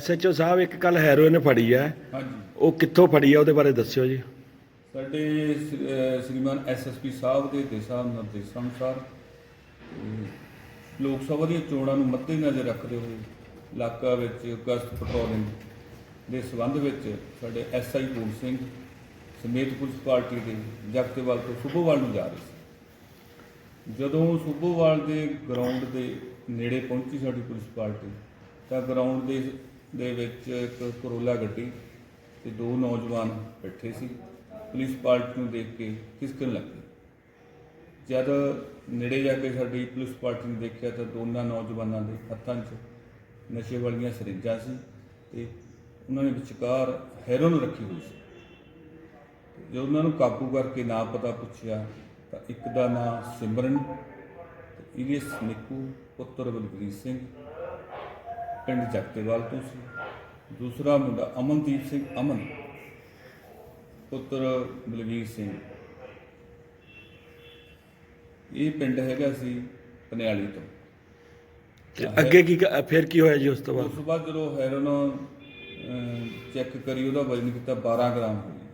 SHO ਸਾਹਿਬ ਇੱਕ ਕੱਲ heroin ਫੜੀ ਹੈ। ਹਾਂਜੀ। ਉਹ ਕਿੱਥੋਂ ਫੜੀ ਹੈ? ਉਹਦੇ ਬਾਰੇ ਦੱਸਿਓ ਜੀ। ਸਾਡੇ ਸ- ਅਹ ਸ਼੍ਰੀਮਾਨ ਐਸਐਸਪੀ ਸਾਹਿਬ ਦੇ ਦਿਸ਼ਾ ਨਿਰਦੇਸ਼ਾਂ ਅਨੁਸਾਰ ਤੇ ਲੋਕ ਸਭਾ ਦੀਆਂ ਚੋਣਾਂ ਨੂੰ ਮੱਦੇਨਜ਼ਰ ਰੱਖਦੇ ਹੋਏ ਇਲਾਕਾ ਵਿੱਚ ਗਸ਼ਤ ਪੈਟਰੋਲਿੰਗ ਦੇ ਸਬੰਧ ਵਿੱਚ ਸਾਡੇ ਐਸਆਈ ਪੂਰ ਸਿੰਘ ਸਮੇਤ ਪੁਲਿਸ ਪਾਰਟੀ ਦੇ ਜਗਤੇਵਾਲ ਤੋਂ ਸੁਬੋਵਾਲ ਨੂੰ ਜਾ ਰਹੇ ਸੀ। ਜਦੋਂ ਸੁਬੋਵਾਲ ਦੇ ਗਰਾਊਂਡ ਦੇ ਨੇੜੇ ਪਹੁੰਚੀ ਸਾਡੀ ਪੁਲਿਸ ਪਾਰਟੀ ਤਾਂ ਗਰਾਊਂਡ ਦੇ ਦੇ ਵਿੱਚ ਇੱਕ ਕਰੋਲਾ ਗੱਡੀ ਤੇ ਦੋ ਨੌਜਵਾਨ ਬੈਠੇ ਸੀ। ਪੁਲਿਸ ਪਾਰਟੀ ਨੂੰ ਦੇਖ ਕੇ ਖਿਸਕਣ ਲੱਗੇ ਜਦ ਨੇੜੇ ਜਾ ਕੇ ਸਾਡੀ ਪੁਲਿਸ ਪਾਰਟੀ ਨੇ ਦੇਖਿਆ ਤਾਂ ਦੋਨਾਂ ਨੌਜਵਾਨਾਂ ਦੇ ਹੱਥਾਂ 'ਚ ਨਸ਼ੇ ਵਾਲੀਆਂ ਸਰਿੰਜਾਂ ਸੀ ਤੇ ਉਹਨਾਂ ਨੇ ਵਿਚਕਾਰ ਹੈਰੋਨ ਰੱਖੀ ਹੋਈ ਸੀ। ਜਦੋਂ ਉਹਨਾਂ ਨੂੰ ਕਾਬੂ ਕਰਕੇ ਨਾਂ ਪਤਾ ਪੁੱਛਿਆ ਤਾਂ ਇੱਕ ਦਾ ਨਾਂ ਸਿਮਰਨ ਤੇ ਇਲੀਸ ਨਿੱਕੂ ਪੁੱਤਰ ਬਲਵੀਰ ਸਿੰਘ ਪਿੰਡ ਜਗਤੇਵਾਲ ਤੋਂ ਸੀ। ਦੂਸਰਾ ਮੁੰਡਾ ਅਮਨਦੀਪ ਸਿੰਘ ਅਮਨ ਪੁੱਤਰ ਬਲਵੀਰ ਸਿੰਘ। ਇਹ ਪਿੰਡ ਹੈਗਾ ਸੀ ਪਨਿਆਲੀ ਤੋਂ। ਤੇ ਅੱਗੇ ਕੀ ਕ- ਫਿਰ ਕੀ ਹੋਇਆ ਜੀ ਉਸ ਤੋਂ ਉਸ ਬਾਅਦ ਤੋਂ ਬਾਅਦ ਜਦੋਂ ਹੈਰੋਨ ਚੈੱਕ ਕਰੀ ਉਹਦਾ ਵਜ਼ਨ ਕੀਤਾ 12 ਗ੍ਰਾਮ ਹੋ ਗਿਆ।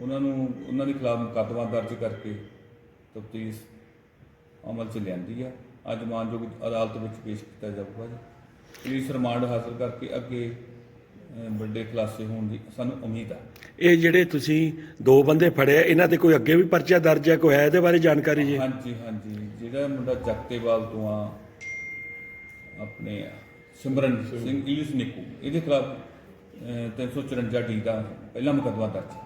ਉਹਨਾਂ ਨੂੰ ਉਹਨਾਂ ਦੇ ਖਿਲਾਫ ਮੁਕੱਦਮਾ ਦਰਜ ਕਰਕੇ ਤਫਤੀਸ਼ ਅਮਲ 'ਚ ਲਿਆਂਦੀ ਆ। ਅੱਜ ਮਾਨਯੋਗ ਅਦਾਲਤ ਵਿੱਚ ਪੇਸ਼ ਕੀਤਾ ਜਾਊਗਾ ਜੀ। ਪੁਲਿਸ ਰਿਮਾਂਡ ਹਾਸਲ ਕਰਕੇ ਅੱਗੇ ਵੱਡੇ ਖੁਲਾਸੇ ਹੋਣ ਦੀ ਸਾਨੂੰ ਉਮੀਦ ਆ। ਇਹ ਜਿਹੜੇ ਤੁਸੀਂ ਦੋ ਬੰਦੇ ਫੜੇ ਆ ਇਹਨਾਂ ਤੇ ਕੋਈ ਅੱਗੇ ਵੀ ਪਰਚਾ ਦਰਜ ਹੈ ਕੋਈ ਹੈ ਇਹਦੇ ਬਾਰੇ ਜਾਣਕਾਰੀ ਜੀ? ਹਾਂਜੀ ਹਾਂਜੀ। ਜਿਹੜਾ ਮੁੰਡਾ ਜਗਤੇਵਾਲ ਤੋਂ ਆ ਆਪਣੇ ਸਿਮਰਨ ਸਿੰਘ ਇਲਿਸ ਨਿੱਕੂ ਇਹਦੇ ਖਿਲਾਫ ਅਹ, 354 ਡੀ ਦਾ ਪਹਿਲਾ ਮੁਕੱਦਮਾ ਦਰਜ ਹੈ।